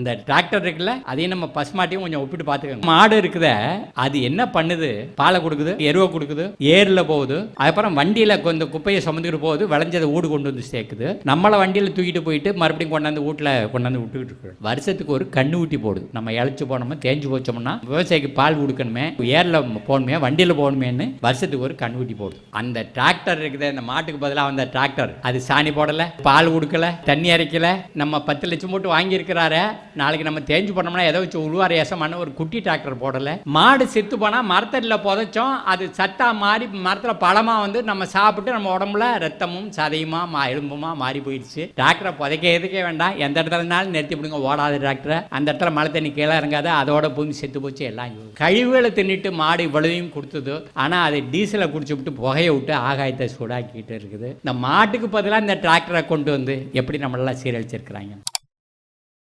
அந்த டிராக்டர் இருக்குல்ல அதையும் நம்ம பசுமாட்டையும் கொஞ்சம் ஒப்பிட்டு பார்த்துக்கோங்க. மாடு இருக்குத அது என்ன பண்ணுது? பாலை கொடுக்குது எருவை கொடுக்குது ஏரில் போகுது அதுக்கப்புறம் வண்டியில் கொஞ்சம் குப்பையை சுமந்துக்கிட்டு போகுது விளைஞ்சதை ஊடு கொண்டு வந்து சேர்க்குது. நம்மளை வண்டியில் தூக்கிட்டு போயிட்டு மறுபடியும் கொண்டாந்து வீட்டில் கொண்டாந்து விட்டுக்கிட்டு இருக்கு. வருஷத்துக்கு ஒரு கண்ணு ஊட்டி போடுது. நம்ம இழைச்சி போனோமா தேஞ்சு போச்சோம்னா விவசாயிக்கு பால் கொடுக்கணுமே ஏரில் போகணுமே வண்டியில் போகணுமேன்னு வருஷத்துக்கு ஒரு கண்ணு ஊட்டி போடுது. அந்த டிராக்டர் இருக்குது அந்த மாட்டுக்கு பதிலாக வந்த டிராக்டர் அது சாணி போடலை பால் கொடுக்கல தண்ணி அரைக்கல. நம்ம பத்து லட்சம் போட்டு வாங்கியிருக்கிறாரு நாளைக்கு நம்ம தேஞ்சு போனோம்னா எதை வச்சு உழுவார ஏசமான ஒரு குட்டி டிராக்டர் போடலை. மாடு செத்து போனால் மரத்தடியில் புதைச்சோம். அது சத்தா மாறி மரத்தில் பழமாக வந்து நம்ம சாப்பிட்டு நம்ம உடம்புல ரத்தமும் சதையுமா மா எலும்புமா மாறி போயிடுச்சு. டிராக்டரை புதைக்கிறதுக்கே வேண்டாம். எந்த இடத்துலனாலும் நிறுத்தி விடுங்க ஓடாத டிராக்டரை அந்த இடத்துல மழை தண்ணி கீழே இறங்காத. அதோட பூமி செத்து போச்சு எல்லாம் கழிவுகளை தின்னுட்டு மாடு இவ்வளவையும் கொடுத்தது. ஆனால் அது டீசலை குடிச்சு விட்டு புகையை விட்டு ஆகாயத்தை சூடாக்கிட்டு இருக்குது. இந்த மாட்டுக்கு பதிலாக இந்த டிராக்டரை கொண்டு வந்து எப்படி நம்மளெல்லாம் சீரழிச்சிருக்கிறாங்க?